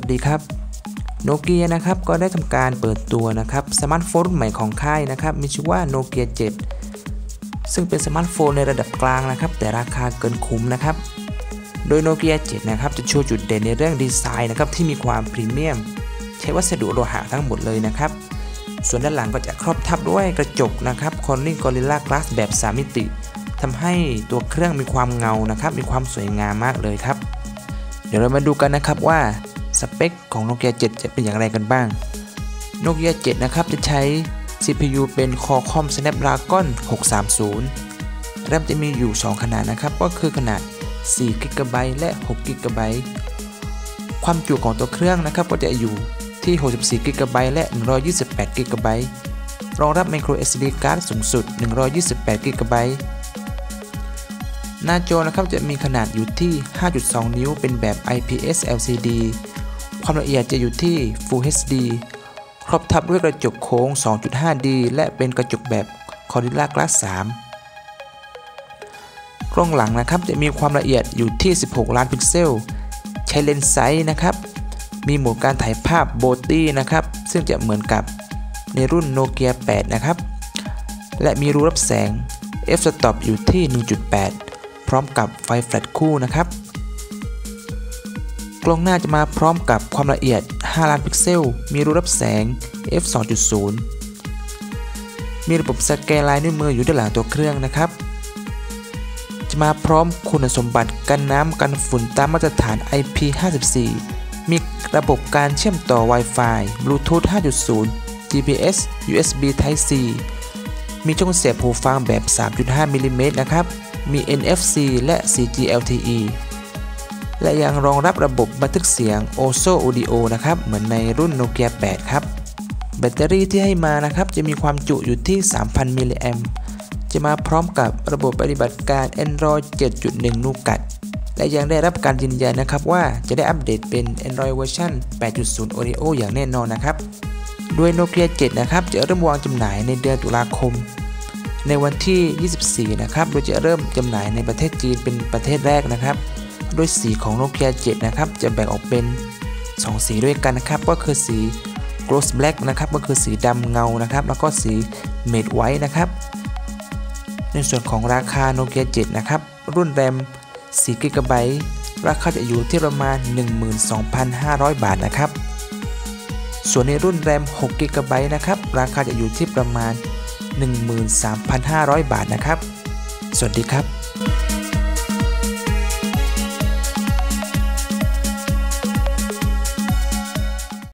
สดีครับโนเกียนะครับก็ได้ทำการเปิดตัวนะครับสมาร์ทโฟนใหม่ของค่ายนะครับมีชื่อว่าโนเกีย7ซึ่งเป็นสมาร์ทโฟนในระดับกลางนะครับ แต่ราคาเกินคุ้มนะครับ โดยโนเกีย7นะครับจะโชว์จุดเด่นในเรื่องดีไซน์นะครับที่มีความพรีเมียม ใช้วัสดุโลหะทั้งหมดเลยนะครับ ส่วนด้านหลังก็จะครอบทับด้วยกระจกนะครับ Corning Gorilla Glass แบบ 3 มิติทำให้ตัวเครื่องมีความเงานะครับ มีความสวยงามมากเลยครับ เดี๋ยวเรามาดูกันนะครับว่า สเปคของ Nokia 7 จะเป็นอย่างไรกันบ้าง Nokia 7 นะครับ จะใช้ CPU เป็น Qualcomm Snapdragon 630 แรมจะมีอยู่ 2 ขนาดนะครับ ก็คือขนาด4 g b และ6 g b ความจุของตัวเครื่องนะครับก็จะอยู่ที่64 g b และ128 g b รองรับ micro SD card สูงสุด 128 g b หน้าจอนะครับจะมีขนาดอยู่ที่ 5.2 นิ้ว เป็นแบบ IPS LCD ความละเอียดจะอยู่ที่ Full HD ครอบทับด้วยกระจกโค้ง 2.5D และเป็นกระจกแบบ Gorilla Glass 3 กล้องหลังนะครับจะมีความละเอียดอยู่ที่ 16 ล้านพิกเซล ใช้เลนส์ไซส์นะครับ มีโหมดการถ่ายภาพโบตี้นะครับ ซึ่งจะเหมือนกับในรุ่นโนเกีย8 นะครับ และมีรูรับแสง f-stop อยู่ที่ 1.8 พร้อมกับไฟแฟลชคู่นะครับ กล้องหน้าจะมาพร้อมกับความละเอียด 5 ล้านพิกเซล มีรูรับแสง f 2.0 มีระบบสแกนลายนิ้วมืออยู่ด้านหลังตัวเครื่องนะครับ จะมาพร้อมคุณสมบัติกันน้ำกันฝุ่นตามมาตรฐาน IP54 มีระบบการเชื่อมต่อ Wi-Fi Bluetooth 5.0 GPS USB Type C มีช่องเสียบหูฟังแบบ 3.5 มิลิเมตรนะครับ มี NFC และ 4G LTE และยังรองรับระบบบันทึกเสียง Oso Audio นะครับ เหมือนในรุ่น Nokia 8 ครับ แบตเตอรี่ที่ให้มานะครับ จะมีความจุอยู่ที่ 3,000 มิลลิแอมจะมาพร้อมกับระบบปฏิบัติการ Android 7.1 Nougat และยังได้รับการยืนยันนะครับว่าจะได้อัปเดตเป็น Android เวอร์ชัน8.0 Oreo อย่างแน่นอนนะครับด้วย Nokia 7 นะครับ จะเริ่มวางจำหน่ายในเดือนตุลาคม ในวันที่ 24 นะครับ โดยจะเริ่มจำหน่ายในประเทศจีนเป็นประเทศแรกนะครับ ด้วยสีของโนเกีย7นะครับจะแบ่งออกเป็น 2 สีด้วยกันนะครับ ก็คือสี gloss black นะครับก็คือสีดำเงานะครับ แล้วก็สี matte white นะครับ ในส่วนของราคาโนเกีย7นะครับ รุ่นแรม4 g b ราคาจะอยู่ที่ประมาณ 12,500 บาทนะครับ ส่วนในรุ่นแรม6 g b นะครับ ราคาจะอยู่ที่ประมาณ 13,500 บาทนะครับ สวัสดีครับ